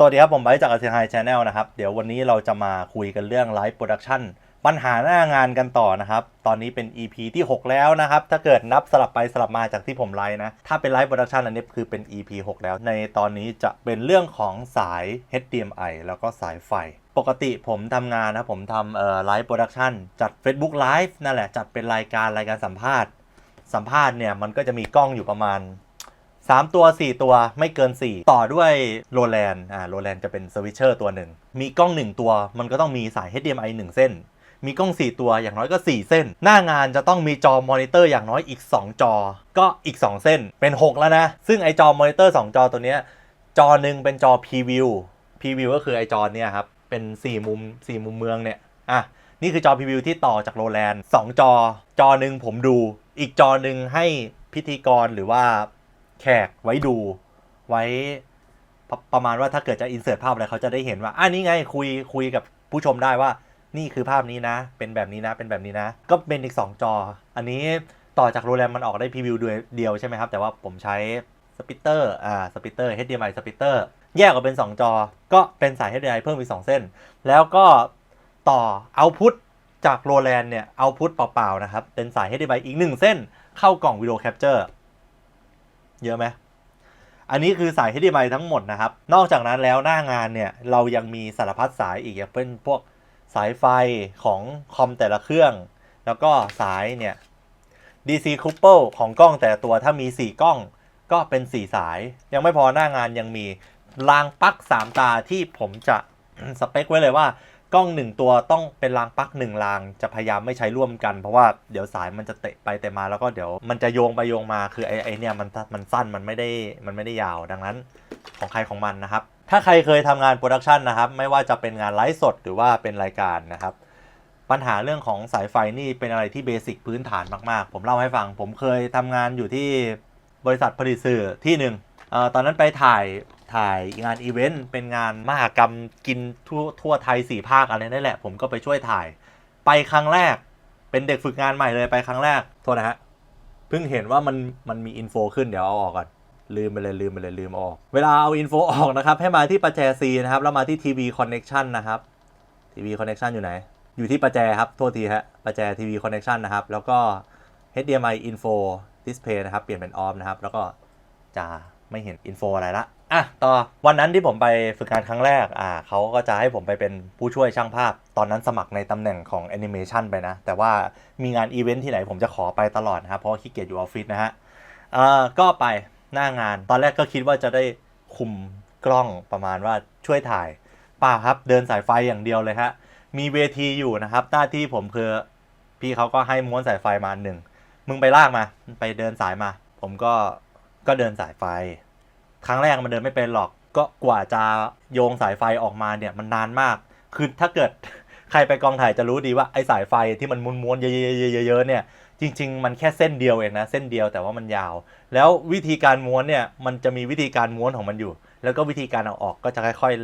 สวัสดีครับ ผมไบร์จากอาเซียนไฮชแนลนะครับ เดี๋ยววันนี้เราจะมาคุยกันเรื่องไลฟ์โปรดักชันปัญหาหน้างานกันต่อนะครับ ตอนนี้เป็น EP ที่ 6 แล้วนะครับ ถ้าเกิดนับสลับไปสลับมาจากที่ผมไลฟ์นะ ถ้าเป็นไลฟ์โปรดักชันอันนี้คือเป็น EP 6 แล้ว ในตอนนี้จะเป็นเรื่องของสาย HDMI แล้วก็สายไฟ ปกติผมทำงานนะผมทำไลฟ์โปรดักชันจัด Facebook Live นั่นแหละจัดเป็นรายการรายการสัมภาษณ์ สัมภาษณ์เนี่ยมันก็จะมีกล้องอยู่ประมาณ 3 ตัว 4 ตัวไม่เกิน 4 ต่อด้วยโรแลนอ่าโรแลนจะเป็นสวิตเชอร์ตัวหนึ่ง มีกล้อง 1 ตัวมันก็ต้องมีสาย HDMI 1 เส้น มีกล้อง 4 ตัวอย่างน้อยก็ 4 เส้น หน้างานจะต้องมีจอมอนิเตอร์อย่างน้อยอีก 2 จอ ก็อีก 2 เส้นเป็น 6 แล้วนะ ซึ่งไอจอมอนิเตอร์ 2 จอตัวเนี้ยจอหนึ่งเป็นจอ Preview Preview ก็คือไอจอเนี่ยครับเป็น 4 มุม 4 มุมเมืองเนี่ยอะนี่คือจอ Preview ที่ต่อจากโรแลนด์2จอ จอหนึ่งผมดู อีกจอหนึ่งให้พิธีกรหรือว่า แขกไว้ดูไว้ปประมาณว่าถ้าเกิดจะอินเสิร์ตภาพอะไรเขาจะได้เห็นว่าอ่านี่ไงคุยคุยกับผู้ชมได้ว่านี่คือภาพนี้นะ เป็นแบบนี้นะ เป็นแบบนี้นะ ก็เป็นอีก 2 จอ อันนี้ต่อจากโรแลมมันออกได้พรีวิวเดียวใช่ไหมครับ แต่ว่าผมใช้สปิตเตอร์อ่าสปิตเตอร์ HDMI สปิตเตอร์แยกออกเป็น 2 จอ ก็เป็นสาย HDMI เพิ่มอีก 2 เส้น แล้วก็ต่อเอาพุทจากโรแลนเนี่ยเอาพุทเปล่าๆนะครับ เป็นสาย HDMI อีก 1 เส้น เข้ากล่องวิดีโอแคปเจอร์ เยอะไหมอันนี้คือสาย HDMI ทั้งหมดนะครับ นอกจากนั้นแล้วหน้างานเนี่ย เรายังมีสารพัดสายอีกอย่างเป็นพวกสายไฟของคอมแต่ละเครื่อง แล้วก็สายเนี่ย DC couple ของกล้องแต่ละตัวถ้ามี 4 กล้องก็เป็น 4 สาย ยังไม่พอหน้างานยังมีรางปลั๊ก3 ตาที่ผมจะสเปคไว้เลยว่า กล้องหนึ่งตัวต้องเป็นรางปลั๊กหนึ่งรางจะพยายามไม่ใช้ร่วมกันเพราะว่าเดี๋ยวสายมันจะเตะไปเตะมาแล้วก็เดี๋ยวมันจะโยงไปโยงมาคือไอ้ไอ้เนี่ยมันมันสั้นมันไม่ได้มันไม่ได้ยาวดังนั้นของใครของมันนะครับ ถ้าใครเคยทำงานโปรดักชันนะครับ ไม่ว่าจะเป็นงานไลฟ์สดหรือว่าเป็นรายการนะครับ ปัญหาเรื่องของสายไฟนี่เป็นอะไรที่เบสิกพื้นฐานมากๆ ผมเล่าให้ฟัง ผมเคยทำงานอยู่ที่บริษัทผลิตสื่อที่หนึ่งเอ่อตอนนั้นไปถ่าย ถ่ายงานอีเวนต์เป็นงานมหกรรมกินทั่วทั่วไทยสี่ภาคอะไรนั่นแหละ ผมก็ไปช่วยถ่าย ไปครั้งแรก เป็นเด็กฝึกงานใหม่เลยไปครั้งแรกโทษนะฮะเพิ่งเห็นว่ามันมันมีอินโฟขึ้นเดี๋ยวเอาออกก่อนลืมไปเลยลืมไปเลยลืมออก เวลาเอาอินโฟออกนะครับ ให้มาที่ประแจ C นะครับ แล้วมาที่ TV Connection นนะครับ TV Connection อยู่ไหน อยู่ที่ประแจครับ โทษทีฮะประแจ TV Connection นะครับ แล้วก็ HDMI Info Display นะครับ เปลี่ยนเป็น off นะครับ แล้วก็จะไม่เห็นอินโฟอะไรละ อะต่อวันนั้นที่ผมไปฝึกงานครั้งแรกอ่าเขาก็จะให้ผมไปเป็นผู้ช่วยช่างภาพ ตอนนั้นสมัครในตำแหน่งของแอนิเมชันไปนะ แต่ว่ามีงานอีเวนท์ที่ไหนผมจะขอไปตลอดนะครับเพราะขี้เกียจอยู่ออฟฟิศนะฮะอ่อก็ไปหน้างานตอนแรกก็คิดว่าจะได้คุมกล้องประมาณว่าช่วยถ่ายเปล่าครับเดินสายไฟอย่างเดียวเลยฮะมีเวทีอยู่นะครับ หน้าที่ผมคือพี่เขาก็ให้ม้วนสายไฟมาหนึ่งมึงไปลากมา ไปเดินสายมา ผมก็ก็เดินสายไฟ ครั้งแรกมันเดินไม่เป็นหรอก ก็กว่าจะโยงสายไฟออกมาเนี่ยมันนานมาก คือถ้าเกิดใครไปกองถ่ายจะรู้ดีว่าไอ้สายไฟที่มันม้วนๆเยอะๆๆๆเนี่ยจริง ๆ มันแค่เส้นเดียวเองนะเส้นเดียวแต่ว่ามันยาว แล้ววิธีการม้วนเนี่ยมันจะมีวิธีการม้วนของมันอยู่ แล้วก็วิธีการเอาออกก็จะค่อย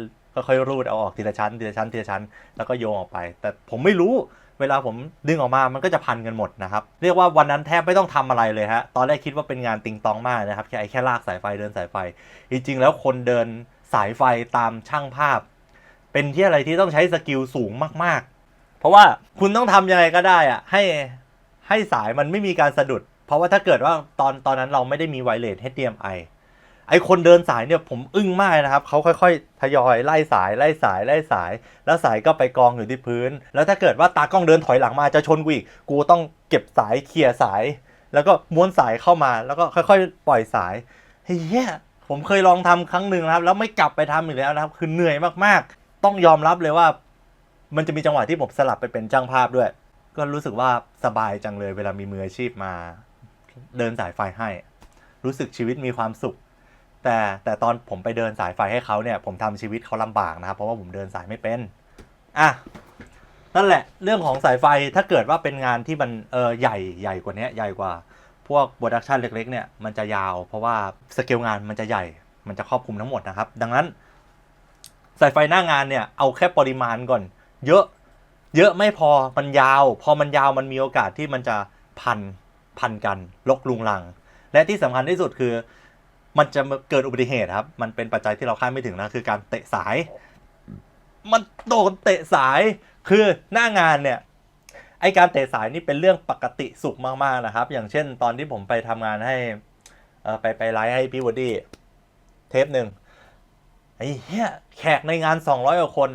ๆค่อยๆรูดเอาออกทีละชั้นทีละชั้นทีละชั้น แล้วก็โยงออกไป แต่ผมไม่รู้ เวลาผมดึงออกมามันก็จะพันกันหมดนะครับ เรียกว่าวันนั้นแทบไม่ต้องทำอะไรเลยฮะ ตอนแรกคิดว่าเป็นงานติงตองมากนะครับ แค่ไอ้แค่ลากสายไฟเดินสายไฟ จริงๆ แล้วคนเดินสายไฟตามช่างภาพ เป็นที่อะไรที่ต้องใช้สกิลสูงมากๆ เพราะว่าคุณต้องทำยังไงก็ได้อะให้ให้สายมันไม่มีการสะดุด เพราะว่าถ้าเกิดว่าตอนตอนนั้นเราไม่ได้มีไวเลส HDMI ไอคนเดินสายเนี่ยผมอึ้งมากนะครับเขาค่อยๆ ทยอยไล่สายไล่สายไล่สาย แล้วสายก็ไปกองอยู่ที่พื้น แล้วถ้าเกิดว่าตากล้องเดินถอยหลังมาจะชนกูอีกกูต้องเก็บสายเคลียร์สาย แล้วก็ม้วนสายเข้ามาแล้วก็ค่อยๆ ปล่อยสายเฮียผมเคยลองทำครั้งหนึ่งนะครับ แล้วไม่กลับไปทำอีกแล้วนะครับ คือเหนื่อยมากๆ ต้องยอมรับเลยว่า มันจะมีจังหวะที่ผมสลับไปเป็นจ้างภาพด้วย ก็รู้สึกว่าสบายจังเลยเวลามีมืออาชีพมา เดินสายไฟให้ รู้สึกชีวิตมีความสุข แต่แต่ตอนผมไปเดินสายไฟให้เขาเนี่ยผมทำชีวิตเขาลำบากนะครับเพราะว่าผมเดินสายไม่เป็นอะนั่นแหละเรื่องของสายไฟถ้าเกิดว่าเป็นงานที่มันเออใหญ่ใหญ่กว่านี้ใหญ่กว่า พวกโปรดักชันเล็กๆเนี่ยมันจะยาว เพราะว่าสเกลงานมันจะใหญ่มันจะครอบคลุมทั้งหมดนะครับ ดังนั้น สายไฟหน้างานเนี่ยเอาแค่ปริมาณก่อน เยอะเยอะไม่พอมันยาว พอมันยาวมันมีโอกาสที่มันจะพันพันกันลกลุงลัง และที่สำคัญที่สุดคือ มันจะเกิดอุบัติเหตุครับ มันเป็นปัจจัยที่เราคาดไม่ถึงนะคือการเตะสาย มันโดนเตะสาย คือหน้างานเนี่ย ไอการเตะสายนี่เป็นเรื่องปกติสุขมากๆนะครับ อย่างเช่น ตอนที่ผมไปทำงานให้ไปไปไลฟ์ให้พี่วดดี้เทปหนึ่งไอ้เหี้ยแขกในงาน 200กว่าคน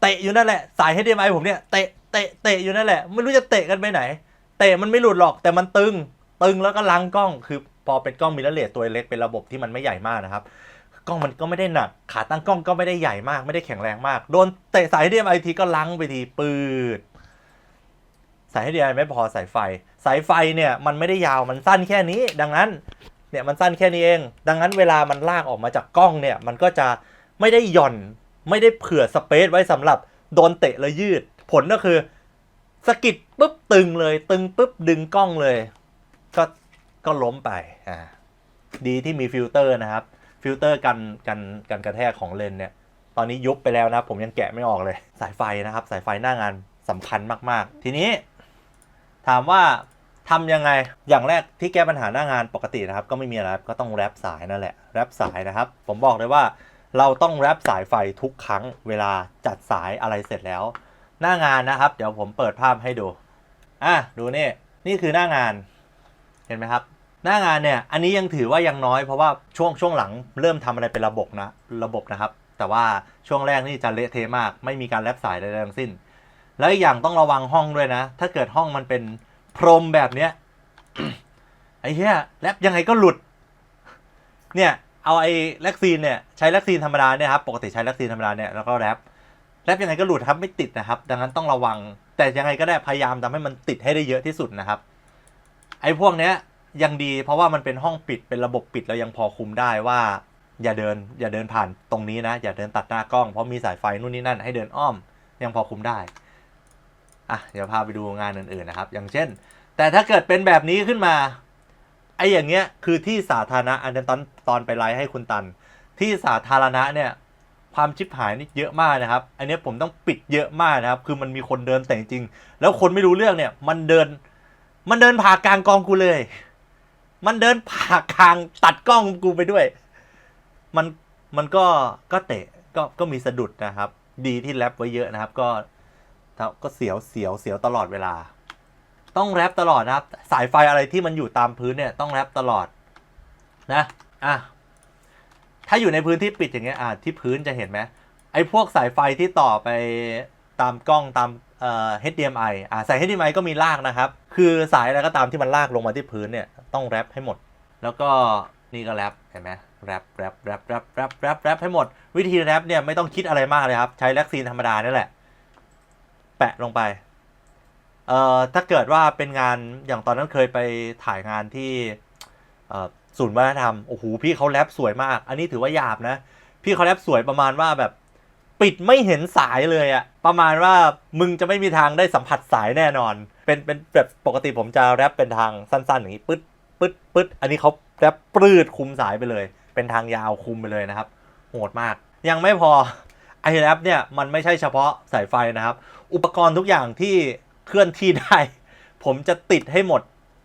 เตะอยู่นั่นแหละ สาย HDMI ผมเนี่ยเตะเตะเตะอยู่นั่นแหละ ไม่รู้จะเตะกันไปไหน เตะมันไม่หลุดหรอกแต่มันตึง ตึงแล้วก็ล้างกล้องคือ พอเป็นกล้องมิเรอร์เลสตัวเล็กเป็นระบบที่มันไม่ใหญ่มากนะครับกล้องมันก็ไม่ได้หนัก ขาตั้งกล้องก็ไม่ได้ใหญ่มาก ไม่ได้แข็งแรงมาก โดนเตะสาย HDMI ทีก็ล้างไปทีปืด สาย HDMI ไม่พอสายไฟ สายไฟเนี่ยมันไม่ได้ยาวมันสั้นแค่นี้ ดังนั้นเนี่ยมันสั้นแค่นี้เอง ดังนั้นเวลามันลากออกมาจากกล้องเนี่ยมันก็จะไม่ได้หย่อน ไม่ได้เผื่อสเปซไว้สำหรับโดนเตะแล้วยืด ผลก็คือสกิดปุ๊บตึงเลย ตึงปุ๊บดึงกล้องเลย ก็ ก็ล้มไปอ่าดีที่มีฟิลเตอร์นะครับ ฟิลเตอร์กันกันกันกระแทกของเลนเนี่ย ตอนนี้ยุบไปแล้วนะครับผมยังแกะไม่ออกเลย สายไฟนะครับ สายไฟหน้างานสำคัญมากๆ ทีนี้ ถามว่าทำยังไง อย่างแรกที่แก้ปัญหาหน้างานปกตินะครับ ก็ไม่มีอะไรครับก็ต้องแรปสายนั่นแหละ แรปสายนะครับ ผมบอกเลยว่าเราต้องแรปสายไฟทุกครั้งเวลาจัดสายอะไรเสร็จแล้ว หน้างานนะครับ เดี๋ยวผมเปิดภาพให้ดู อะดูนี่ นี่คือหน้างาน เห็นไหมครับ หน้างานเนี่ยอันนี้ยังถือว่ายังน้อยเพราะว่าช่วงช่วงหลังเริ่มทำอะไรเป็นระบบนะระบบนะครับ แต่ว่าช่วงแรกนี่จะเละเทะมาก ไม่มีการแลบสายใดๆทั้งสิ้น แล้วอีกอย่างต้องระวังห้องด้วยนะ ถ้าเกิดห้องมันเป็นพรมแบบเนี้ยไอ้เหี้ยแลบยังไงก็หลุด เนี่ยเอาไอ้แล็กซีนเนี่ยใช้แล็กซีนธรรมดาเนี่ยครับปกติใช้แล็กซีนธรรมดาเนี่ยแล้วก็แรปแรปยังไงก็หลุดครับไม่ติดนะครับ ดังนั้นต้องระวัง แต่ยังไงก็ได้พยายามทำให้มันติดให้ได้เยอะที่สุดนะครับ ไอ้พวกเนี้ย ยังดี เพราะว่ามันเป็นห้องปิดเป็นระบบปิดแล้วยังพอคุมได้ว่า อย่าเดินอย่าเดินผ่านตรงนี้นะ อย่าเดินตัดหน้ากล้องเพราะมีสายไฟนู่นนี่นั่นให้เดินอ้อมยังพอคุมได้อะเดี๋ยวพาไปดูงานอื่นๆนะครับ อย่างเช่น แต่ถ้าเกิดเป็นแบบนี้ขึ้นมาไอ้อย่างเงี้ยคือที่สาธารณะอันนั้นตอนตอนไปไลฟ์ให้คุณตัน ที่สาธารณะเนี่ยความชิบหายนี่เยอะมากนะครับ อันนี้ผมต้องปิดเยอะมากนะครับ คือมันมีคนเดินแต่จริง แล้วคนไม่รู้เรื่องเนี่ย มันเดิน มันเดินผ่ากลางกองกูเลย มันเดินผ่ากลางตัดกล้องกูไปด้วย มันมันก็ก็เตะก็ก็มีสะดุดนะครับ ดีที่แรปไว้เยอะนะครับ ก็ก็เสียวเสียวเสียวตลอดเวลา ต้องแรปตลอดนะครับ สายไฟอะไรที่มันอยู่ตามพื้นเนี่ยต้องแรปตลอดนะอะถ้าอยู่ในพื้นที่ปิดอย่างเงี้ยอะที่พื้นจะเห็นไหมไอ้พวกสายไฟที่ต่อไปตามกล้องตาม เอ่อ HDMI อะสาย HDMI ก็มีลากนะครับ คือสายอะไรก็ตามที่มันลากลงมาที่พื้นเนี่ยต้องแรปให้หมด แล้วก็นี่ก็แรปเห็นไหมแรปแรปแรปแรปแรปแรปแรปให้หมด วิธีแรปเนี่ยไม่ต้องคิดอะไรมากเลยครับ ใช้แล็กซีนธรรมดานี่แหละ แปะลงไป เอ่อ ถ้าเกิดว่าเป็นงานอย่างตอนนั้นเคยไปถ่ายงานที่ศูนย์วัฒนธรรม โอ้โห พี่เขาแรปสวยมาก อันนี้ถือว่าหยาบนะ พี่เขาแรปสวยประมาณว่าแบบ ปิดไม่เห็นสายเลยอะประมาณว่ามึงจะไม่มีทางได้สัมผัสสายแน่นอน เป็นเป็นแบบปกติผมจะแรปเป็นทางสั้นๆอย่างนี้ปึ๊ดปึ๊ดปึ๊ดอันนี้เขาแรปปลืดคุมสายไปเลย เป็นทางยาวคุมไปเลยนะครับโหดมาก ยังไม่พอไอแรปเนี่ยมันไม่ใช่เฉพาะสายไฟนะครับ อุปกรณ์ทุกอย่างที่เคลื่อนที่ได้ ผมจะติดให้หมด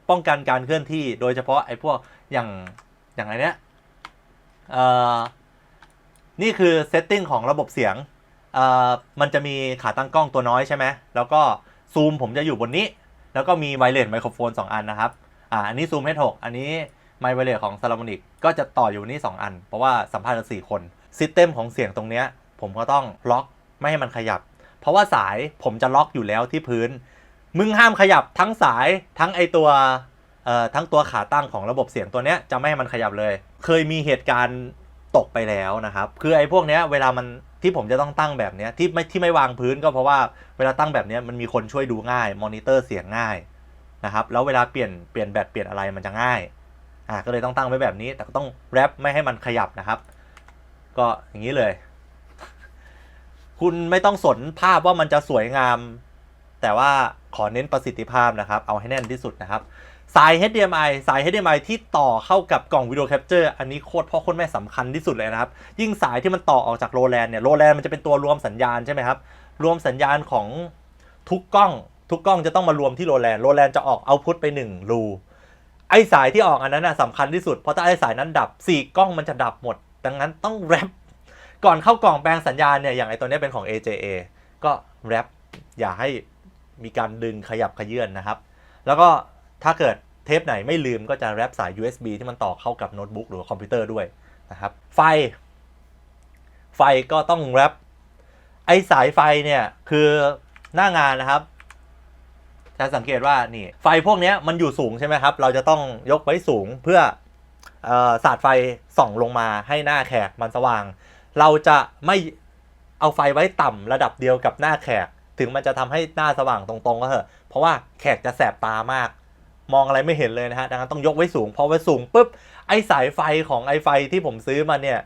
ป้องกันการเคลื่อนที่ โดยเฉพาะไอพวกอย่างอย่างไรเนี้ยเอ่อ นี่คือเซตติ้งของระบบเสียงเอ่อมันจะมีขาตั้งกล้องตัวน้อยใช่ไหมแล้วก็ซูมผมจะอยู่บนนี้ แล้วก็มีไวเลสไมโครโฟน 2 อันนะครับอ่าอันนี้ซูมให้ถกอันนี้ไมค์ไวเลสของซาลามอนิกก็จะต่ออยู่นี่ 2 อัน เพราะว่าสัมภาษณ์กันสี่คนซิสเต็มของเสียงตรงเนี้ยผมก็ต้องล็อกไม่ให้มันขยับ เพราะว่าสายผมจะล็อกอยู่แล้วที่พื้น มึงห้ามขยับทั้งสายทั้งไอตัวเอ่อทั้งตัวขาตั้งของระบบเสียงตัวเนี้ยจะไม่ให้มันขยับเลย เคยมีเหตุการณ์ ตกไปแล้วนะครับ คือไอ้พวกเนี้ยเวลามันที่ผมจะต้องตั้งแบบเนี้ยที่ไม่ที่ไม่วางพื้นก็เพราะว่าเวลาตั้งแบบเนี้ยมันมีคนช่วยดูง่าย มอนิเตอร์เสียงง่ายนะครับ แล้วเวลาเปลี่ยนเปลี่ยนแบตเปลี่ยนอะไรมันจะง่าย อ่าก็เลยต้องตั้งไว้แบบนี้ แต่ก็ต้องแรปไม่ให้มันขยับนะครับ ก็อย่างนี้เลย คุณไม่ต้องสนภาพว่ามันจะสวยงาม แต่ว่าขอเน้นประสิทธิภาพนะครับ เอาให้แน่นที่สุดนะครับ สาย HDMI สาย HDMI ที่ต่อเข้ากับกล่องวิดีโอแคปเจอร์อันนี้โคตรพ่อโคตรแม่สำคัญที่สุดเลยนะครับ ยิ่งสายที่มันต่อออกจากโรแลนเนี่ยโรแลนมันจะเป็นตัวรวมสัญญาณใช่ไหมครับ รวมสัญญาณของทุกกล้อง ทุกกล้องจะต้องมารวมที่โรแลนโรแลนจะออกเอาพุตไป1รูไอสายที่ออกอันนั้นน่ะสำคัญที่สุดเพราะถ้าไอสายนั้นดับสี่กล้องมันจะดับหมด ดังนั้นต้องแรปก่อนเข้ากล่องแปลงสัญญาณเนี่ยอย่างไอตัวนี้เป็นของ AJA ก็แรปอย่าให้มีการดึงขยับขยื่นนะครับ แล้วก็ ถ้าเกิดเทปไหนไม่ลืมก็จะแรปสาย USB ที่มันต่อเข้ากับโน้ตบุ๊กหรือคอมพิวเตอร์ด้วยนะครับ ไฟ ไฟก็ต้องแรปไอสายไฟเนี่ยคือหน้างานนะครับจะสังเกตว่านี่ไฟพวกนี้มันอยู่สูงใช่ไหมครับ เราจะต้องยกไว้สูงเพื่ออสาดไฟส่องลงมาให้หน้าแขกมันสว่าง เราจะไม่เอาไฟไว้ต่ำระดับเดียวกับหน้าแขก ถึงมันจะทำให้หน้าสว่างตรงๆก็เถอะเพราะว่าแขกจะแสบตามาก มองอะไรไม่เห็นเลยนะฮะดังนั้นต้องยกไว้สูงพอไว้สูงปุ๊บไอสายไฟของไอไฟที่ผมซื้อมาเนี่ย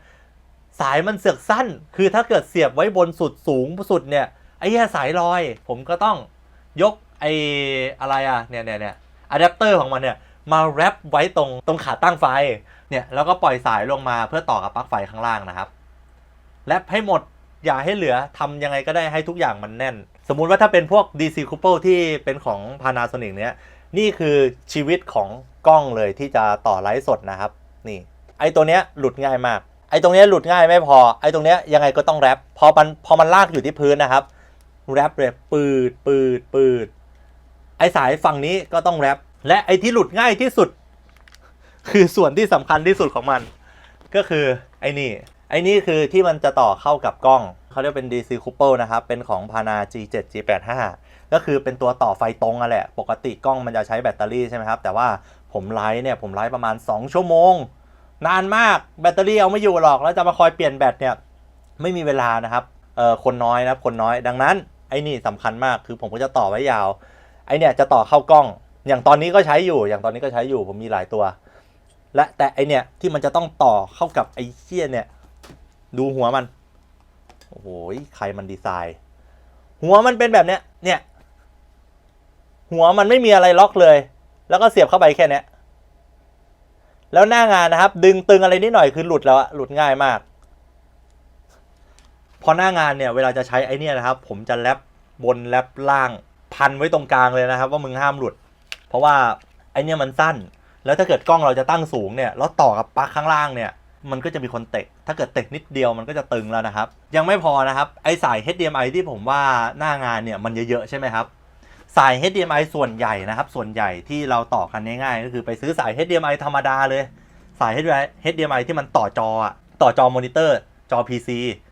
สายมันเสือกสั้น คือถ้าเกิดเสียบไว้บนสุดสูงสุดเนี่ยไอ้แย่สายลอย ผมก็ต้องยกไออะไรอะเนี่ยเนี่ยเนี่ยอะแดปเตอร์ของมันเนี่ยมาแรปไว้ตรงตรงขาตั้งไฟเนี่ยแล้วก็ปล่อยสายลงมาเพื่อต่อกับปลั๊กไฟข้างล่างนะครับแรปให้หมดอย่าให้เหลือทำยังไงก็ได้ให้ทุกอย่างมันแน่น สมมุติว่าถ้าเป็นพวก DC couple ที่เป็นของ Panasonic เนี้ย นี่คือชีวิตของกล้องเลยที่จะต่อไลฟ์สดนะครับ นี่ ไอตัวเนี้ยหลุดง่ายมาก ไอตรงเนี้ยหลุดง่ายไม่พอ ไอตรงเนี้ยยังไงก็ต้องแรปพอมันพอมันลากอยู่ที่พื้นนะครับ แรปเลยปืดปืดปืด ไอสายฝั่งนี้ก็ต้องแรปและไอที่หลุดง่ายที่สุด คือส่วนที่สำคัญที่สุดของมัน ก็คือไอนี่ ไอนี่คือที่มันจะต่อเข้ากับกล้อง เขาเรียกเป็น DC couple นะครับ เป็นของ Pana G7 G85 ก็คือเป็นตัวต่อไฟตรงอะแหละ ปกติกล้องมันจะใช้แบตเตอรี่ใช่ไหมครับ แต่ว่าผมไลฟ์เนี่ยผมไลฟ์ประมาณ 2 ชั่วโมง นานมากแบตเตอรี่เอาไม่อยู่หรอก แล้วจะมาคอยเปลี่ยนแบตเนี่ยไม่มีเวลานะครับเออคนน้อยนะครับคนน้อยดังนั้นไอ้นี่สำคัญมากคือผมก็จะต่อไว้ยาว ไอเนี่ยจะต่อเข้ากล้อง อย่างตอนนี้ก็ใช้อยู่ อย่างตอนนี้ก็ใช้อยู่ผมมีหลายตัว และแต่ไอเนี่ยที่มันจะต้องต่อเข้ากับไอเชี่ยเนี่ยดูหัวมันโอ้โหใครมันดีไซน์ หัวมันเป็นแบบเนี้ยเนี่ย หัวมันไม่มีอะไรล็อกเลย แล้วก็เสียบเข้าไปแค่เนี้ยแล้วหน้างานนะครับ ดึงตึงอะไรนิดหน่อยคือหลุดแล้วอะหลุดง่ายมาก พอหน้างานเนี่ย เวลาจะใช้ไอเนี่ยนะครับ ผมจะแรปบนแรปล่างพันไว้ตรงกลางเลยนะครับ ว่ามึงห้ามหลุด เพราะว่าไอเนี่ยมันสั้น แล้วถ้าเกิดกล้องเราจะตั้งสูงเนี่ยแล้วต่อกับปลั๊กข้างล่างเนี่ย มันก็จะมีคนเตะถ้าเกิดเตะนิดเดียวมันก็จะตึงแล้วนะครับ ยังไม่พอนะครับไอสาย HDMI ที่ผมว่าหน้างานเนี่ยมันเยอะๆใช่ไหมครับ สาย HDMI ส่วนใหญ่นะครับ ส่วนใหญ่ที่เราต่อกันง่ายๆก็คือไปซื้อสาย HDMI ธรรมดาเลย สาย HDMI HDMI ที่มันต่อจออะต่อจอมอนิเตอร์จอ PC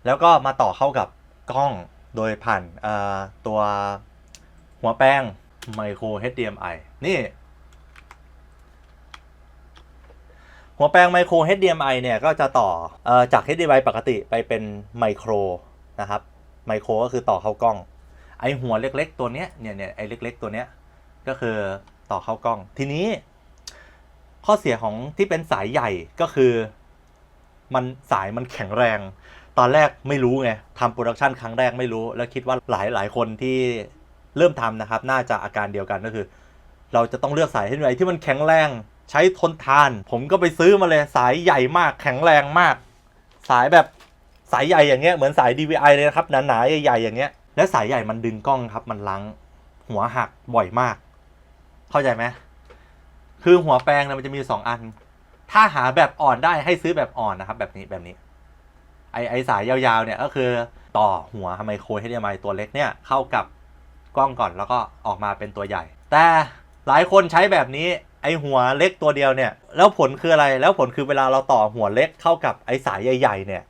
แล้วก็มาต่อเข้ากับกล้องโดยผ่านตัวหัวแป้ง Micro HDMI นี่ หัวแปลงไมโคร HDMI เนี่ยก็จะต่ออจาก HDMI ปกติไปเป็นไมโครนะครับไมโครก็คือต่อเข้ากล้อง ไอหัวเล็ก ๆ ตัวเนี้ยเนี่ยเนี่ยไอเล็ก ๆ ตัวเนี้ยก็คือต่อเข้ากล้อง ทีนี้ ข้อเสียของที่เป็นสายใหญ่ก็คือ มันสายมันแข็งแรง ตอนแรกไม่รู้ไงทำโปรดักชันครั้งแรกไม่รู้ แล้วคิดว่าหลายหลายคนที่เริ่มทำนะครับ น่าจะอาการเดียวกันก็คือ เราจะต้องเลือกสายให้ไหนที่มันแข็งแรงใช้ทนทาน ผมก็ไปซื้อมาเลยสายใหญ่มาก แข็งแรงมาก สายแบบสายใหญ่อย่างเงี้ยเหมือนสาย DVI เลยนะครับหนาๆใหญ่ๆอย่างเงี้ย และสายใหญ่มันดึงกล้องครับ มันลังหัวหักบ่อยมาก เข้าใจไหมคือหัวแปลงเนี่ยมันจะมีสองอัน ถ้าหาแบบอ่อนได้ให้ซื้อแบบอ่อนนะครับ แบบนี้แบบนี้ ไอไอสายยาวๆเนี่ยก็คือต่อหัวไมโคร HDMI ตัวเล็กเนี่ยเข้ากับกล้องก่อนแล้วก็ออกมาเป็นตัวใหญ่ แต่หลายคนใช้แบบนี้ไอหัวเล็กตัวเดียวเนี่ย แล้วผลคืออะไรแล้วผลคือเวลาเราต่อหัวเล็กเข้ากับไอสายใหญ่ ๆ เนี่ย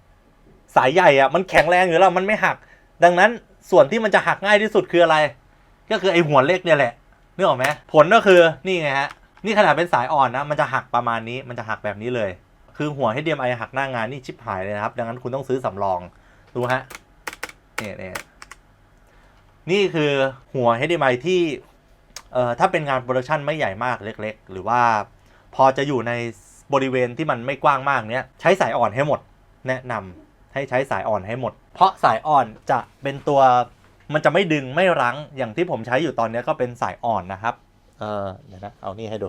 สายใหญ่อะมันแข็งแรงอยู่แล้วมันไม่หัก ดังนั้น ส่วนที่มันจะหักง่ายที่สุดคืออะไร ก็คือไอหัวเล็กเนี่ยแหละนึกออกไหมผลก็คือนี่ไงฮะนี่ขนาดเป็นสายอ่อนนะ มันจะหักประมาณนี้มันจะหักแบบนี้เลย คือหัว HDMI หักหน้างานนี่ชิบหายเลยนะครับ ดังนั้นคุณต้องซื้อสำรองดูฮะเนี่ยเนี่ยนี่คือหัว HDMI ที่เอ่อถ้าเป็นงานโปรดักชันไม่ใหญ่มากเล็ก ๆ หรือว่าพอจะอยู่ในบริเวณที่มันไม่กว้างมากเนี้ยใช้สายอ่อนให้หมด แนะนำให้ใช้สายอ่อนให้หมด เพราะสายอ่อนจะเป็นตัวมันจะไม่ดึงไม่รั้งอย่างที่ผมใช้อยู่ตอนนี้ก็เป็นสายอ่อนนะครับเออเดี๋ยวนะเอานี่ให้ดู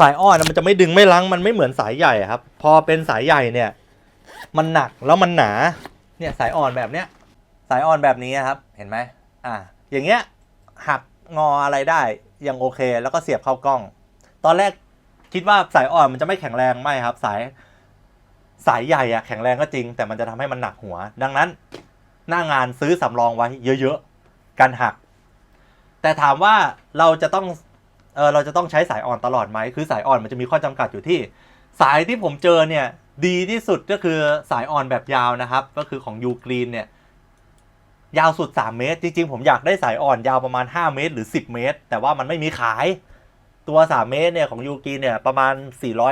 สายอ่อนมันจะไม่ดึงไม่รั้งมันไม่เหมือนสายใหญ่ครับ พอเป็นสายใหญ่เนี่ย มันหนักแล้วมันหนาเนี่ยสายอ่อนแบบเนี้ยสายอ่อนแบบนี้ครับ เห็นไหมอ่าอย่างเงี้ยหักงออะไรได้ยังโอเค แล้วก็เสียบเข้ากล้อง ตอนแรกคิดว่าสายอ่อนมันจะไม่แข็งแรงไม่ครับ สาย สายใหญ่อะแข็งแรงก็จริง แต่มันจะทำให้มันหนักหัว ดังนั้น หน้างานซื้อสำรองไว้เยอะๆกันหัก แต่ถามว่าเราจะต้องเออเราจะต้องใช้สายอ่อนตลอดไหมคือสายอ่อนมันจะมีข้อจำกัดอยู่ที่ สายที่ผมเจอเนี่ยดีที่สุดก็คือสายอ่อนแบบยาวนะครับ ก็คือของยูกรีนเนี่ยยาวสุด 3 เมตร จริง ๆ ผมอยากได้สายอ่อนยาวประมาณ 5 เมตร หรือ 10 เมตร แต่ว่ามันไม่มีขายตัว 3 เมตรเนี่ยของยูกรีนเนี่ยประมาณ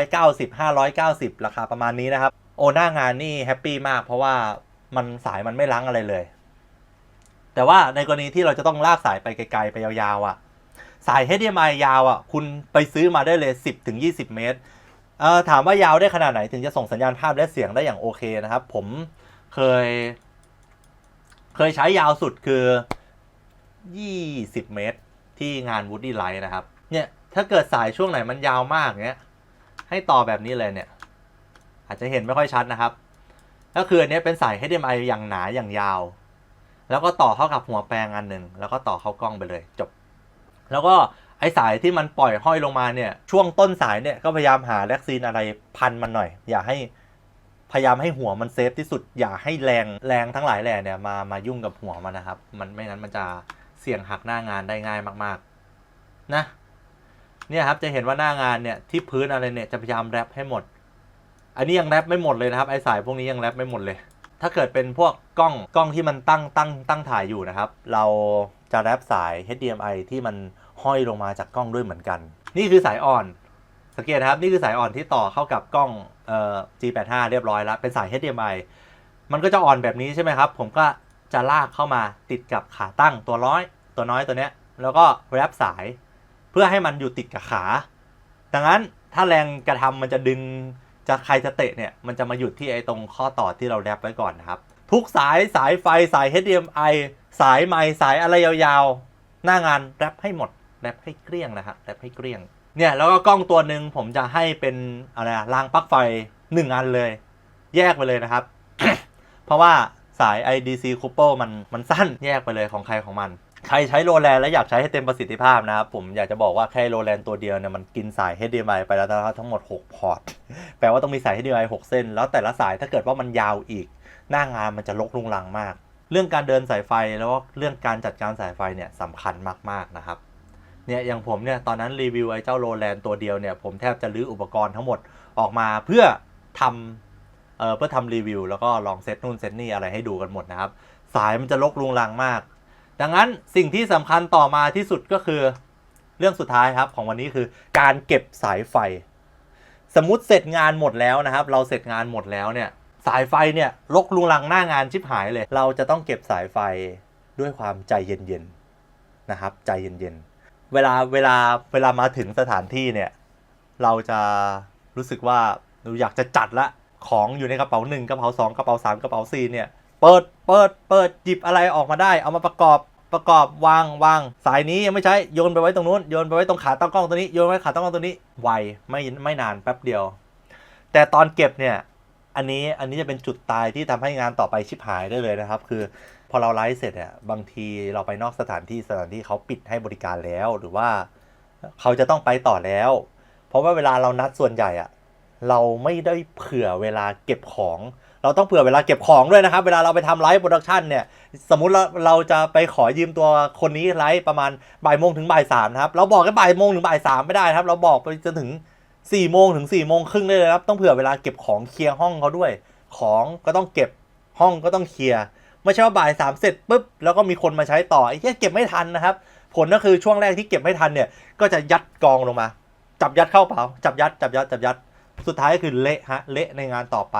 490 590 ราคาประมาณนี้นะครับ หน้างานนี่แฮปปี้มาก เพราะว่ามันสายมันไม่ล้างอะไรเลย แต่ว่าในกรณีที่เราจะต้องลากสายไปไกลๆไปยาวๆอะ สาย HDMI ยาวอะ คุณไปซื้อมาได้เลย 10ถึง20 เมตรเอ่อถามว่ายาวได้ขนาดไหนถึงจะส่งสัญญาณภาพและเสียงได้อย่างโอเคนะครับ ผมเคย เคยใช้ยาวสุดคือ 20 เมตร ที่งาน Woody Light นะครับ เนี่ยถ้าเกิดสายช่วงไหนมันยาวมากเนี้ย ให้ต่อแบบนี้เลยเนี่ย อาจจะเห็นไม่ค่อยชัดนะครับ ก็คืออันนี้เป็นสาย HDMI อย่างหนาอย่างยาว แล้วก็ต่อเข้ากับหัวแปลงอันหนึ่งแล้วก็ต่อเข้ากล้องไปเลยจบ แล้วก็ไอสายที่มันปล่อยห้อยลงมาเนี่ยช่วงต้นสายเนี่ยก็พยายามหาแล็กซีนอะไรพันมันหน่อย อย่าให้พยายามให้หัวมันเซฟที่สุดอย่าให้แรงแรงทั้งหลายแหล่เนี่ยมามายุ่งกับหัวมันนะครับ มันไม่งั้นมันจะเสี่ยงหักหน้างานได้ง่ายมากๆนะเนี่ยครับจะเห็นว่าหน้างานเนี่ยที่พื้นอะไรเนี่ยจะพยายามแรปให้หมด อันนี้ยังแรปไม่หมดเลยนะครับไอสายพวกนี้ยังแรปไม่หมดเลย ถ้าเกิดเป็นพวกกล้องกล้องที่มันตั้งตั้งตั้งถ่ายอยู่นะครับ เราจะแรปสาย HDMI ที่มันห้อยลงมาจากกล้องด้วยเหมือนกัน นี่คือสายอ่อน สังเกตนะครับนี่คือสายอ่อนที่ต่อเข้ากับกล้องเอ่อ G85 เรียบร้อยแล้ว เป็นสาย HDMI มันก็จะอ่อนแบบนี้ใช่ไหมครับ ผมก็จะลากเข้ามาติดกับขาตั้งตัวร้อยตัวน้อยตัวเนี้ย แล้วก็แรปสาย เพื่อให้มันอยู่ติดกับขา ดังนั้นถ้าแรงกระทำมันจะดึง จะใครจะเตะเนี่ยมันจะมาหยุดที่ไอ้ตรงข้อต่อที่เราแรปไว้ก่อนนะครับ ทุกสายสายไฟสาย HDMI สายไม้สายอะไรยาวๆ หน้างานแรปให้หมดแรปให้เกลี้ยงนะครับแรปให้เกลี้ยงเนี่ยแล้วก็กล้องตัวหนึ่งผมจะให้เป็นอะไรรางปลั๊กไฟหนึ่งอันเลย แยกไปเลยนะครับ เพราะว่าสาย IDC couple มันมันสั้นแยกไปเลยของใครของมัน ใครใช้โรแลนแล้วอยากใช้ให้เต็มประสิทธิภาพนะครับ ผมอยากจะบอกว่าแค่โรแลนตัวเดียวเนี่ยมันกินสาย HDMI ไปแล้วนะครับทั้งหมด 6 พอร์ต แปลว่าต้องมีสาย HDMI 6 เส้น แล้วแต่ละสายถ้าเกิดว่ามันยาวอีก หน้างานมันจะลกลุงลังมาก เรื่องการเดินสายไฟแล้วก็เรื่องการจัดการสายไฟเนี่ยสำคัญมากๆนะครับเนี่ยอย่างผมเนี่ยตอนนั้นรีวิวไอ้เจ้าโรแลนตัวเดียวเนี่ยผมแทบจะรื้ออุปกรณ์ทั้งหมดออกมาเพื่อทำเอ่อเพื่อทำรีวิวแล้วก็ลองเซตนู่นเซตนี่อะไรให้ดูกันหมดนะครับสายมันจะลกลุงลังมาก ดังนั้นสิ่งที่สำคัญต่อมาที่สุดก็คือ เรื่องสุดท้ายครับของวันนี้คือการเก็บสายไฟ สมมติเสร็จงานหมดแล้วนะครับ เราเสร็จงานหมดแล้วเนี่ยสายไฟเนี่ยลกลุงลังหน้างานชิบหายเลย เราจะต้องเก็บสายไฟด้วยความใจเย็นๆนะครับใจเย็นๆเวลาเวลาเวลามาถึงสถานที่เนี่ยเราจะรู้สึกว่าเราอยากจะจัดละของอยู่ในกระเป๋าหนึ่งกระเป๋าสองกระเป๋าสามกระเป๋าสี่เนี่ย เปิด เปิด เปิดหยิบอะไรออกมาได้ เอามาประกอบ ประกอบ วาง วาง สายนี้ยังไม่ใช้ โยนไปไว้ตรงนู้น โยนไปไว้ตรงขาตั้งกล้องตัวนี้ โยนไว้ขาตั้งกล้องตัวนี้ ไว ไม่ ไม่นานแป๊บเดียว แต่ตอนเก็บเนี่ย อันนี้ อันนี้จะเป็นจุดตายที่ทำให้งานต่อไปชิบหายได้เลยนะครับ คือ พอเราไลฟ์เสร็จเนี่ยบางทีเราไปนอกสถานที่ สถานที่เขาปิดให้บริการแล้ว หรือว่าเขาจะต้องไปต่อแล้ว เพราะว่าเวลาเรานัดส่วนใหญ่อะ เราไม่ได้เผื่อเวลาเก็บของ เราต้องเผื่อเวลาเก็บของด้วยนะครับ เวลาเราไปทำไลฟ์โปรดักชันเนี่ย สมมุติเราเราจะไปขอยืมตัวคนนี้ไลฟ์ประมาณบ่ายโมงถึงบ่ายสามครับ เราบอกแค่บ่ายโมงถึงบ่ายสามไม่ได้ครับ เราบอกไปจนถึงสี่โมงถึงสี่โมงครึ่งได้เลยครับ ต้องเผื่อเวลาเก็บของเคลียร์ห้องเขาด้วย ของก็ต้องเก็บห้องก็ต้องเคลียร์ไม่ใช่ว่าบ่ายสามเสร็จปุ๊บแล้วก็มีคนมาใช้ต่อไอ้เหี้ยเก็บไม่ทันนะครับ ผลก็คือช่วงแรกที่เก็บไม่ทันเนี่ย ก็จะยัดกองลงมา จับยัดเข้าเป๋าจับยัดจับยัดจับยัด สุดท้ายก็คือเละฮะเละในงานต่อไป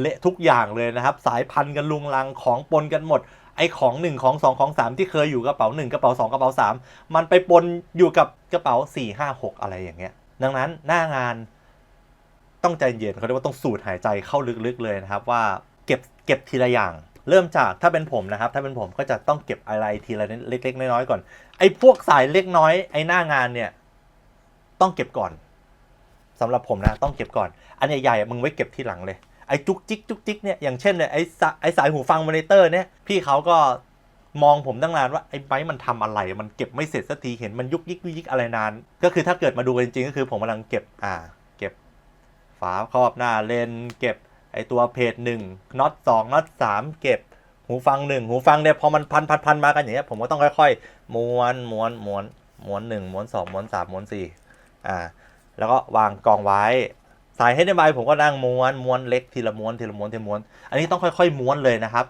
เละทุกอย่างเลยนะครับ สายพันธุ์กันลุงลังของปนกันหมด ไอ้ของหนึ่งของสองของสามที่เคยอยู่กระเป๋าหนึ่งกระเป๋าสองกระเป๋าสามมันไปปนอยู่กับกระเป๋าสี่ห้าหกอะไรอย่างเงี้ย ดังนั้นหน้างานต้องใจเย็นเขาเรียกว่าต้องสูดหายใจเข้าลึกๆเลยนะครับว่าเก็บเก็บทีละอย่าง เริ่มจากถ้าเป็นผมนะครับ ถ้าเป็นผมก็จะต้องเก็บอะไรทีละเล็ก ๆ น้อยๆก่อน ไอ้พวกสายเล็กน้อยไอ้หน้างานเนี่ยต้องเก็บก่อนสำหรับผมนะต้องเก็บก่อน อันใหญ่ๆมึงไว้เก็บที่หลังเลย ไอ้จุกจิกจุกจิกเนี่ยอย่างเช่นเนี่ยไอ้สะไอ้สายหูฟังมอนิเตอร์เนี่ยพี่เขาก็มองผมตั้งนานว่าไอ้ไบร์ทมันทำอะไร มันเก็บไม่เสร็จสักทีเห็นมันยุกยิกยุกยิกอะไรนาน ก็คือถ้าเกิดมาดูกันจริงๆก็คือผมกำลังเก็บอ่า เก็บฝาครอบหน้าเลนเก็บไอตัวเพจหนึ่งน็อตสองน็อตสามเก็บหูฟังหนึ่งหูฟังเนี่ยพอมันพันพันพันมากันอย่างเงี้ยผมก็ต้องค่อยๆม้วนม้วนม้วนม้วนหนึ่งม้วนสองม้วนสามม้วนสี่อ่าแล้วก็วางกองไว้ สายให้ได้ใบผมก็นั่งม้วนม้วนเล็กทีละม้วนทีละม้วนทีละม้วน อันนี้ต้องค่อยๆม้วนเลยนะครับ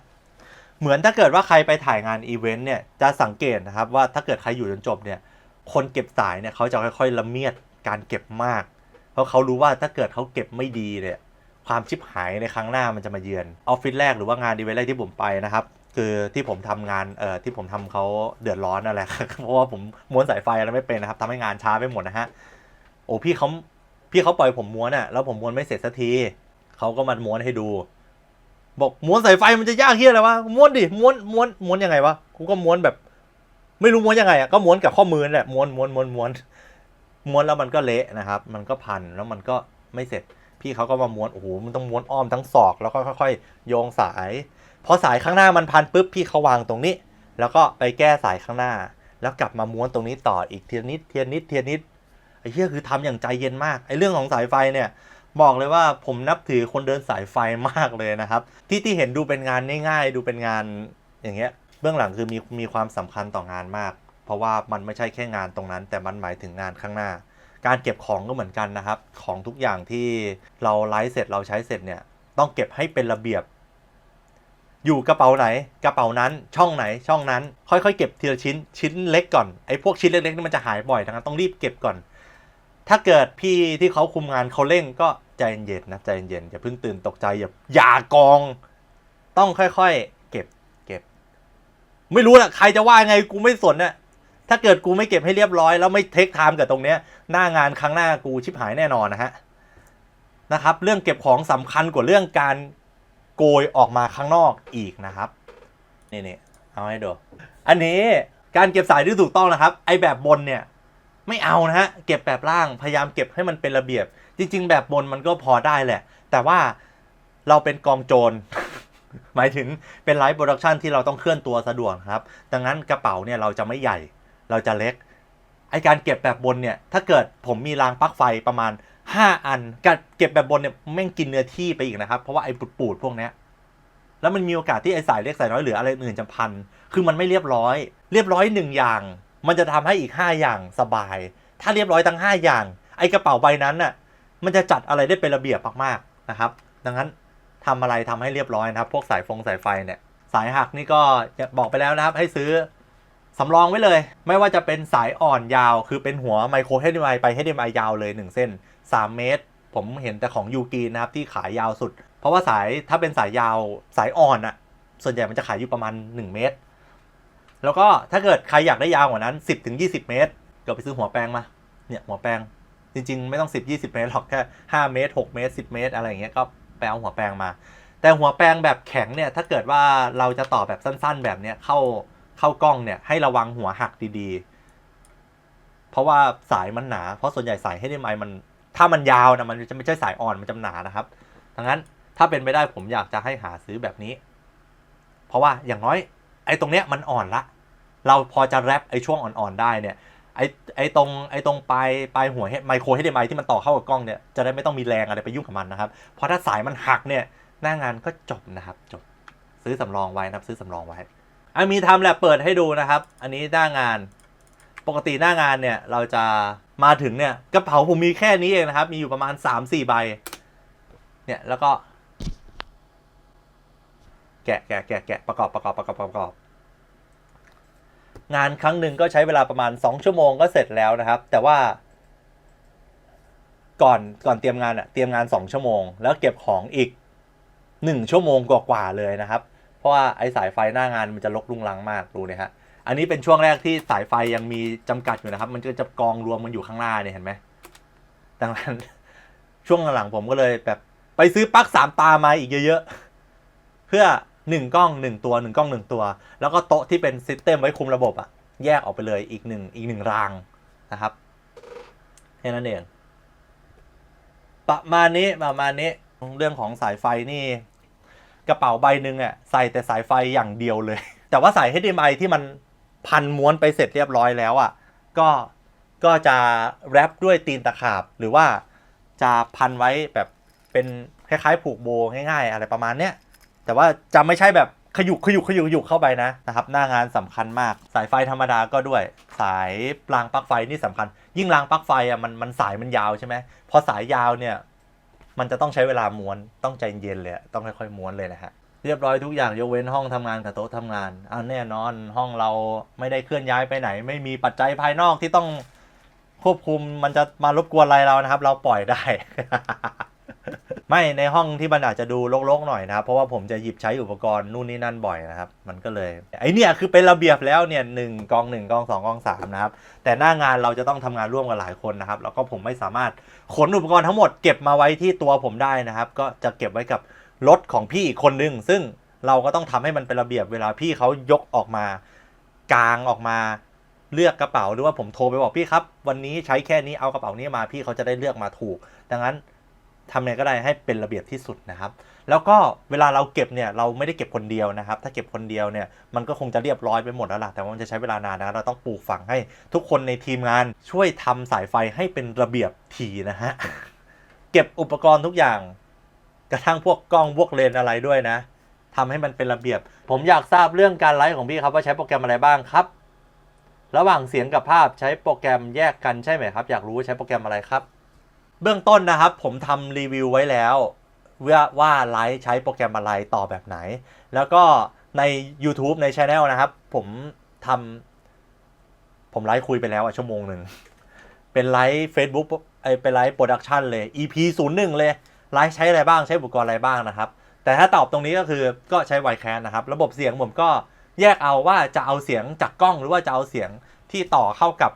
เหมือนถ้าเกิดว่าใครไปถ่ายงานอีเวนต์เนี่ยจะสังเกตนะครับว่าถ้าเกิดใครอยู่จนจบเนี่ยคนเก็บสายเนี่ยเขาจะค่อยๆละเมียดการเก็บมาก เพราะเขารู้ว่าถ้าเกิดเขาเก็บไม่ดีเนี่ยความชิบหายในครั้งหน้ามันจะมาเยือนออฟฟิศแรกหรือว่างานอีเวนต์แรกที่ผมไปนะครับคือที่ผมทำงานเอ่อที่ผมทำเขาเดือดร้อนนั่นแหละเพราะว่าผมม้วนสายไฟอะไรไม่เป็นนะครับทำให้งานช้าไปหมดนะฮะโอ้พี่เขา พี่เขาปล่อยผมม้วนอะ่ะแล้วผมม้วนไม่เสร็จสักทีเขาก็มาม้วนให้ดู บอกม้วนสายไฟมันจะยากเฮียอะไรวะม้วนดิม้วนม้วนม้วนยังไงวะกูก็ม้วนแบบ ไม่รู้ม้วนยังไงอะก็ม้วนกับข้อมือแหละม้วนม้วนม้วนม้วนม้วนแล้วมันก็เละนะครับ มันก็พันแล้วมันก็ไม่เสร็จ พี่เขาก็มาม้วนโอ้โหมันต้องม้วนอ้อมทั้งศอกแล้วก็ค่อยๆโยงสายพอสายข้างหน้ามันพันปุ๊บพี่เขาวางตรงนี้ แล้วก็ไปแก้สายข้างหน้า แล้วกลับมาม้วนตรงนี้ต่ออีกเทียนิดเทียนิดเทียนิด ไอ้เหี้ยคือทำอย่างใจเย็นมากไอ้เรื่องของสายไฟเนี่ยบอกเลยว่าผมนับถือคนเดินสายไฟมากเลยนะครับ ที่ที่เห็นดูเป็นงานง่ายๆดูเป็นงานอย่างเงี้ยเบื้องหลังคือมีมีความสำคัญต่องานมาก เพราะว่ามันไม่ใช่แค่งานตรงนั้น แต่มันหมายถึงงานข้างหน้า การเก็บของก็เหมือนกันนะครับ ของทุกอย่างที่เราไลฟ์เสร็จเราใช้เสร็จเนี่ยต้องเก็บให้เป็นระเบียบ อยู่กระเป๋าไหน กระเป๋านั้นช่องไหนช่องนั้น ค่อยๆ เก็บทีละชิ้นชิ้นเล็กก่อนไอ้พวกชิ้นเล็กๆนี่มันจะหายบ่อยดังนั้นต้องรีบเก็บก่อน ถ้าเกิดพี่ที่เขาคุมงานเขาเร่งก็ใจเย็นๆนะใจเย็นๆอย่าเพิ่งตื่นตกใจอย่าอย่ากอง ต้องค่อยๆ เก็บเก็บ ไม่รู้นะใครจะว่าไงกูไม่สนน่ะถ้าเกิดกูไม่เก็บให้เรียบร้อยแล้วไม่เทคไทม์กับตรงเนี้ยหน้างานครั้งหน้ากูชิบหายแน่นอนนะฮะนะครับ เรื่องเก็บของสำคัญกว่าเรื่องการโกยออกมาข้างนอกอีกนะครับนี่นี่เอาให้ดู อันนี้การเก็บสายที่ถูกต้องนะครับ ไอแบบบนเนี่ย ไม่เอานะฮะเก็บแบบล่างพยายามเก็บให้มันเป็นระเบียบ จริง ๆ แบบบนมันก็พอได้แหละ แต่ว่าเราเป็นกองโจรหมายถึงเป็นไลฟ์โปรดักชันที่เราต้องเคลื่อนตัวสะดวกครับ ดังนั้นกระเป๋าเนี่ยเราจะไม่ใหญ่เราจะเล็กไอการเก็บแบบบนเนี่ยถ้าเกิดผมมีรางปลั๊กไฟประมาณ 5 อัน การเก็บแบบบนเนี่ยแม่งกินเนื้อที่ไปอีกนะครับเพราะว่าไอปูดๆพวกเนี้ยแล้วมันมีโอกาสที่ไอสายเล็กสายน้อยหรืออะไรอื่นจะพัน คือมันไม่เรียบร้อย เรียบร้อยหนึ่งอย่าง มันจะทำให้อีก 5 อย่างสบาย ถ้าเรียบร้อยทั้ง 5 อย่าง ไอกระเป๋าใบนั้นน่ะ มันจะจัดอะไรได้เป็นระเบียบมากๆนะครับ ดังนั้นทำอะไรทำให้เรียบร้อยนะครับ พวกสายฟงสายไฟเนี่ย สายหักนี่ก็บอกไปแล้วนะครับ ให้ซื้อสำรองไว้เลย ไม่ว่าจะเป็นสายอ่อนยาว คือเป็นหัวไมโคร HDMI ไป HDMI ยาวเลย 1 เส้น 3 เมตร ผมเห็นแต่ของยูกีนะครับที่ขายยาวสุด เพราะว่าสายถ้าเป็นสายยาวสายอ่อนอะส่วนใหญ่มันจะขายอยู่ประมาณ 1 เมตร แล้วก็ถ้าเกิดใครอยากได้ยาวกว่านั้น 10ถึง20 เมตร ก็ไปซื้อหัวแปลงมา เนี่ยหัวแปลงจริง ๆ ไม่ต้อง 10 20 เมตรหรอกแค่5เมตร 6 เมตร 10 เมตร อะไรอย่างเงี้ยก็ไปเอาหัวแปลงมา แต่หัวแปลงแบบแข็งเนี่ยถ้าเกิดว่าเราจะต่อแบบสั้น ๆ แบบเนี้ยเข้าเข้ากล้องเนี่ยให้ระวังหัวหักดีๆ เพราะว่าสายมันหนา เพราะส่วนใหญ่สาย HDMI มันถ้ามันยาวนะมันจะไม่ใช่สายอ่อนมันจะหนานะครับดังนั้นถ้าเป็นไปได้ผมอยากจะให้หาซื้อแบบนี้ เพราะว่าอย่างน้อย ไอ้ตรงเนี้ยมันอ่อนละ เราพอจะแรปไอ้ช่วงอ่อนๆได้เนี่ยไอ้ไอ้ตรงไอ้ตรงปลายปลายหัวไมโครเฮดไมที่มันต่อเข้ากับกล้องเนี่ยจะได้ไม่ต้องมีแรงอะไรไปยุ่งกับมันนะครับ เพราะถ้าสายมันหักเนี่ยหน้างานก็จบนะครับจบซื้อสำรองไว้นะครับซื้อสำรองไว้อันมีทำแลบเปิดให้ดูนะครับ อันนี้หน้างาน ปกติหน้างานเนี่ยเราจะมาถึงเนี่ยกระเป๋าผมมีแค่นี้เองนะครับ มีอยู่ประมาณ 3-4 ใบเนี่ยแล้วก็ แกะแกะแกะแกะประกอบประกอบประกอบประกอบ งานครั้งหนึ่งก็ใช้เวลาประมาณ 2 ชั่วโมงก็เสร็จแล้วนะครับ แต่ว่า ก่อนก่อนเตรียมงานอะเตรียมงาน 2 ชั่วโมง แล้วเก็บของอีก 1 ชั่วโมงกว่าๆเลยนะครับ เพราะว่าไอ้สายไฟหน้างานมันจะลกลุงลังมากดูนะฮะอันนี้เป็นช่วงแรกที่สายไฟยังมีจำกัดอยู่นะครับ มันก็จะกองรวมมันอยู่ข้างหน้าเนี่ยเห็นไหมดังนั้นช่วงหลังผมก็เลยแบบไปซื้อปลั๊กสามตามาอีกเยอะๆ เพื่อ หนึ่งกล้องหนึ่งตัวหนึ่งกล้องหนึ่งตัว แล้วก็โต๊ะที่เป็นซิสเต็มไว้คุมระบบอะแยกออกไปเลยอีกหนึ่งอีกหนึ่งรางนะครับแค่นั้นเองประมาณนี้ประมาณนี้เรื่องของสายไฟนี่ กระเป๋าใบหนึ่งอะใส่แต่สายไฟอย่างเดียวเลย แต่ว่าสาย HDMI ที่มันพันม้วนไปเสร็จเรียบร้อยแล้วอะก็ก็จะแรปด้วยตีนตะขาบ หรือว่าจะพันไว้แบบเป็นคล้ายๆผูกโบง่ายๆ อะไรประมาณเนี้ย แต่ว่าจะไม่ใช่แบบขยุกขยุกขยุกขยุกเข้าไปนะนะครับหน้างานสำคัญมาก สายไฟธรรมดาก็ด้วย สายรางปลั๊กไฟนี่สำคัญ ยิ่งรางปลั๊กไฟอะมันมันสายมันยาวใช่ไหมพอสายยาวเนี่ยมันจะต้องใช้เวลาม้วนต้องใจเย็นเลยต้องค่อยๆม้วนเลยนะฮะเรียบร้อยทุกอย่างยกเว้นห้องทำงานกับโต๊ะทำงานอ่าแน่นอนห้องเราไม่ได้เคลื่อนย้ายไปไหน ไม่มีปัจจัยภายนอกที่ต้องควบคุมมันจะมารบกวนอะไรเรานะครับ เราปล่อยได้ ไม่ในห้องที่มันอาจจะดูรกๆหน่อยนะครับ เพราะว่าผมจะหยิบใช้อุปกรณ์นู่นนี่นั่นบ่อยนะครับ มันก็เลย ไอเนี่ยคือเป็นระเบียบแล้วเนี่ยหนึ่งกองหนึ่งกองสองกองสามนะครับ แต่หน้างานเราจะต้องทำงานร่วมกันหลายคนนะครับ แล้วก็ผมไม่สามารถขนอุปกรณ์ทั้งหมดเก็บมาไว้ที่ตัวผมได้นะครับ ก็จะเก็บไว้กับรถของพี่อีกคนนึง ซึ่งเราก็ต้องทำให้มันเป็นระเบียบเวลาพี่เขายกออกมากางออกมาเลือกกระเป๋าหรือว่าผมโทรไปบอกพี่ครับ วันนี้ใช้แค่นี้เอากระเป๋านี้มาพี่เขาจะได้เลือกมาถูก ดังนั้น ทำยังไงก็ได้ให้เป็นระเบียบที่สุดนะครับ แล้วก็เวลาเราเก็บเนี่ยเราไม่ได้เก็บคนเดียวนะครับ ถ้าเก็บคนเดียวเนี่ยมันก็คงจะเรียบร้อยไปหมดแล้วล่ะแต่ว่ามันจะใช้เวลานานนะเราต้องปลูกฝังให้ทุกคนในทีมงานช่วยทำสายไฟให้เป็นระเบียบทีนะฮะเก็บอุปกรณ์ทุกอย่าง กระทั่งพวกกล้องพวกเลนอะไรด้วยนะทำให้มันเป็นระเบียบ ผมอยากทราบเรื่องการไลฟ์ของพี่ครับว่าใช้โปรแกรมอะไรบ้างครับ ระหว่างเสียงกับภาพใช้โปรแกรมแยกกันใช่ไหมครับ อยากรู้ว่าใช้โปรแกรมอะไรครับ เบื้องต้นนะครับ ผมทำรีวิวไว้แล้วว่าว่าไลฟ์ใช้โปรแกรมอะไรต่อแบบไหน แล้วก็ใน YouTube ในช anel นะครับ ผมทำผมไลฟ์คุยไปแล้วอะชั่วโมงหนึ่ง เป็นไลฟ์ Facebook ไอเป็นไลฟ์โปรดักชันเลย EP 0 1 เลยไลฟ์ใช้อะไรบ้างใช้อุปกรณ์อะไรบ้างนะครับ แต่ถ้าตอบตรงนี้ก็คือก็ใช้ไวแคนนะครับ ระบบเสียงผมก็แยกเอาว่าจะเอาเสียงจากกล้องหรือว่าจะเอาเสียงที่ต่อเข้ากับ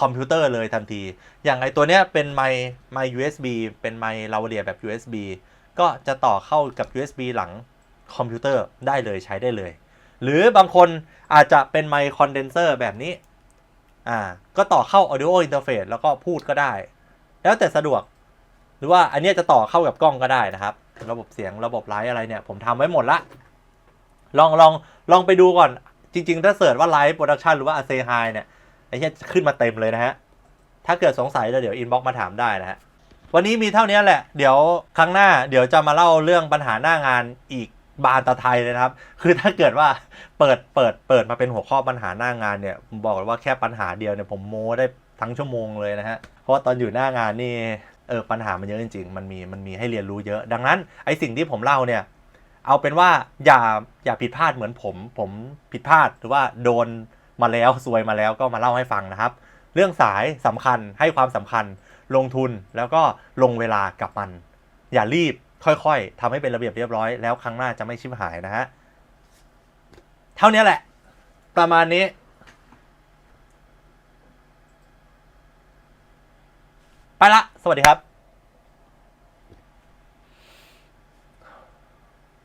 คอมพิวเตอร์เลยทันที อย่างไอตัวเนี้ยเป็นไมค์ไมค์ USB เป็นไมค์ลาวเดียแบบ USB ก็จะต่อเข้ากับ USB หลังคอมพิวเตอร์ได้เลยใช้ได้เลย หรือบางคนอาจจะเป็นไมค์คอนเดนเซอร์แบบนี้ อ่า ก็ต่อเข้า audio interface แล้วก็พูดก็ได้ แล้วแต่สะดวก หรือว่าอันนี้จะต่อเข้ากับกล้องก็ได้นะครับ ระบบเสียงระบบไลฟ์อะไรเนี่ยผมทำไว้หมดละ ลองลองลองไปดูก่อน จริง ๆ ถ้าเสิร์ชว่าไลฟ์โปรดักชันหรือว่าอาเซไฮเนี่ย ไอ้เนี้ยขึ้นมาเต็มเลยนะฮะ ถ้าเกิดสงสัยเดี๋ยวอินบ็อกมาถามได้นะฮะ วันนี้มีเท่านี้แหละ เดี๋ยวครั้งหน้าเดี๋ยวจะมาเล่าเรื่องปัญหาหน้างานอีกบานตะไทยเลยนะครับ คือถ้าเกิดว่าเปิดเปิดเปิดมาเป็นหัวข้อปัญหาหน้างานเนี่ยผมบอกเลยว่าแค่ปัญหาเดียวเนี่ยผมโม้ได้ทั้งชั่วโมงเลยนะฮะ เพราะว่าตอนอยู่หน้างานนี่เออปัญหามันเยอะจริงๆ มันมีมันมีให้เรียนรู้เยอะ ดังนั้นไอสิ่งที่ผมเล่าเนี่ยเอาเป็นว่าอย่าอย่าผิดพลาดเหมือนผม ผมผิดพลาดหรือว่าโดน มาแล้วซวยมาแล้วก็มาเล่าให้ฟังนะครับ เรื่องสายสำคัญให้ความสำคัญลงทุนแล้วก็ลงเวลากับมัน อย่ารีบค่อยๆทำให้เป็นระเบียบเรียบร้อยแล้วครั้งหน้าจะไม่ชิบหายนะฮะเท่านี้แหละ ประมาณนี้ ไปละ สวัสดีครับ